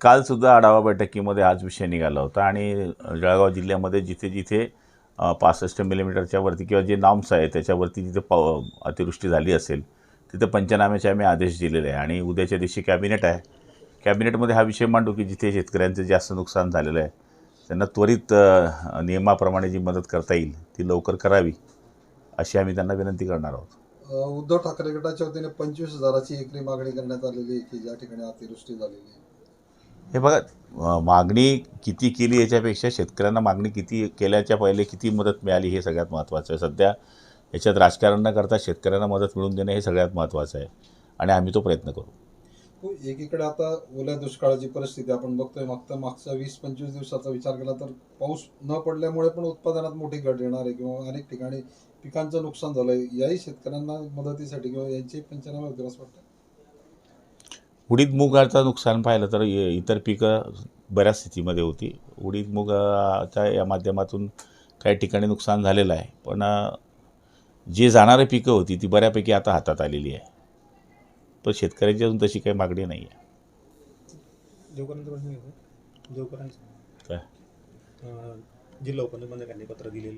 कालसुद्धा आढावा बैठकीमध्ये हाच विषय निघाला होता आणि जळगाव जिल्ह्यामध्ये जिथे जिथे पासष्ट मिलीमीटरच्या वरती किंवा जे नॉम्स आहे त्याच्यावरती जिथे पाव अतिवृष्टी झाली असेल तिथे पंचनाम्याचे आम्ही आदेश दिलेले आहे आणि उद्याच्या दिवशी कॅबिनेट आहे. कॅबिनेटमध्ये हा विषय मांडू की जिथे शेतकऱ्यांचं जास्त नुकसान झालेलं आहे त्यांना त्वरित नियमाप्रमाणे जी मदत करता येईल ती लवकर करावी अशी आम्ही त्यांना विनंती करणार आहोत. उद्धव ठाकरे गटाच्या वतीने पंचवीस हजाराची एकरी मागणी करण्यात आलेली आहे की ज्या ठिकाणी अतिवृष्टी झालेली आहे. हे बघा मागणी किती केली याच्यापेक्षा शेतकऱ्यांना मागणी किती केल्याच्या पहिले किती मदत मिळाली हे सगळ्यात महत्त्वाचं आहे. सध्या याच्यात राजकारण न करता शेतकऱ्यांना मदत मिळवून देणं हे सगळ्यात महत्त्वाचं आहे. आणि आम्ही तो प्रयत्न करू. हो, एकीकडे आता ओल्या दुष्काळाची परिस्थिती आपण बघतोय. मागचा मागच्या वीस पंचवीस दिवसाचा विचार केला तर पाऊस न पडल्यामुळे पण उत्पादनात मोठी घट येणार आहे किंवा अनेक ठिकाणी पिकांचं नुकसान झालंय. याही शेतकऱ्यांना मदतीसाठी किंवा यांची पंचनामे होतील वाटतं? उडीद मुगाचं नुकसान पाहिलं तर इतर पिकं बऱ्याच स्थितीमध्ये होती. उडीद मुगाच्या या माध्यमातून काही ठिकाणी नुकसान झालेलं आहे. पण जे जाणारी पिकं होती ती बऱ्यापैकी आता हातात आलेली आहे. पण शेतकऱ्यांची अजून तशी काही मागणी नाही आहे. काय? जिल्हा उपनिबंधकांनी पत्र दिलेलं